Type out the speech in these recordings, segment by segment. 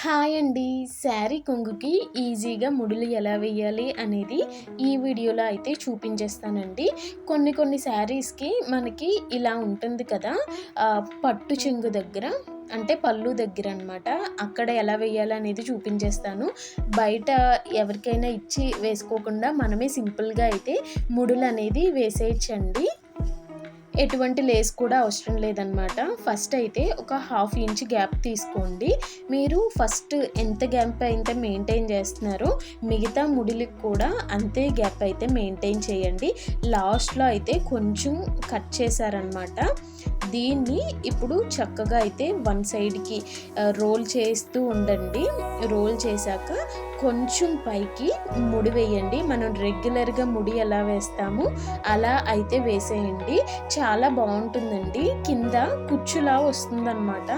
Hi అండి. శారీ కొంగుకి ఈజీగా ముడులు ఎలా వేయాలి అనేది ఈ వీడియోలో అయితే చూపించేస్తానండి. కొన్ని కొన్ని శారీస్కి మనకి ఇలా ఉంటుంది కదా పట్టు చెంగు దగ్గర అంటే పళ్ళు దగ్గర అనమాట అక్కడ ఎలా వేయాలి అనేది చూపించేస్తాను. బయట ఎవరికైనా ఇచ్చి వేసుకోకుండా మనమే సింపుల్గా అయితే ముడులు అనేది వేసేయచ్చండి. ఎటువంటి లేస్ కూడా అవసరం లేదనమాట ఫస్ట్ అయితే ఒక హాఫ్ ఇంచ్ గ్యాప్ తీసుకోండి. మీరు ఫస్ట్ ఎంత గ్యాప్ అయితే మెయింటైన్ చేస్తున్నారో మిగతా ముడిలకు కూడా అంతే గ్యాప్ అయితే మెయింటైన్ చేయండి. లాస్ట్లో అయితే కొంచెం కట్ చేశారనమాట దీన్ని ఇప్పుడు చక్కగా అయితే వన్ సైడ్కి రోల్ చేస్తూ ఉండండి. రోల్ చేశాక కొంచెం పైకి ముడి వేయండి. మనం రెగ్యులర్గా ముడి ఎలా వేస్తామో అలా అయితే వేసేయండి. చాలా చాలా బాగుంటుందండి. కింద కుచ్చులా వస్తుందన్నమాట.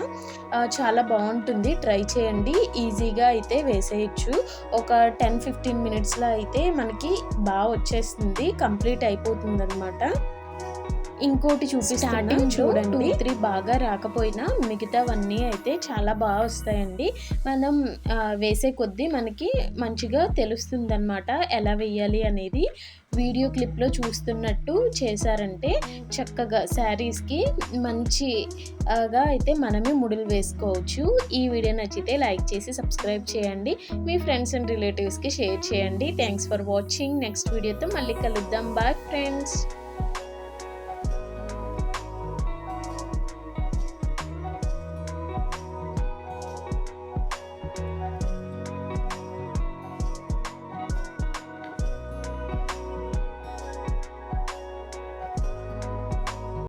చాలా బాగుంటుంది. ట్రై చేయండి. ఈజీగా అయితే వేసేయచ్చు. ఒక టెన్ ఫిఫ్టీన్ మినిట్స్లో అయితే మనకి బాగా వచ్చేస్తుంది. కంప్లీట్ అయిపోతుంది అనమాట ఇంకోటి చూపిస్తాను చూడండి. త్రీ బాగా రాకపోయినా మిగతావన్నీ అయితే చాలా బాగా వస్తాయండి. మనం వేసే కొద్దీ మనకి మంచిగా తెలుస్తుంది అనమాట ఎలా వేయాలి అనేది. వీడియో క్లిప్లో చూస్తున్నట్టు చేశారంటే చక్కగా శారీస్కి మంచిగా అయితే మనమే ముడులు వేసుకోవచ్చు. ఈ వీడియో నచ్చితే లైక్ చేసి సబ్స్క్రైబ్ చేయండి. మీ ఫ్రెండ్స్ అండ్ రిలేటివ్స్కి షేర్ చేయండి. థ్యాంక్స్ ఫర్ వాచింగ్ నెక్స్ట్ వీడియోతో మళ్ళీ కలుద్దాం. Bye friends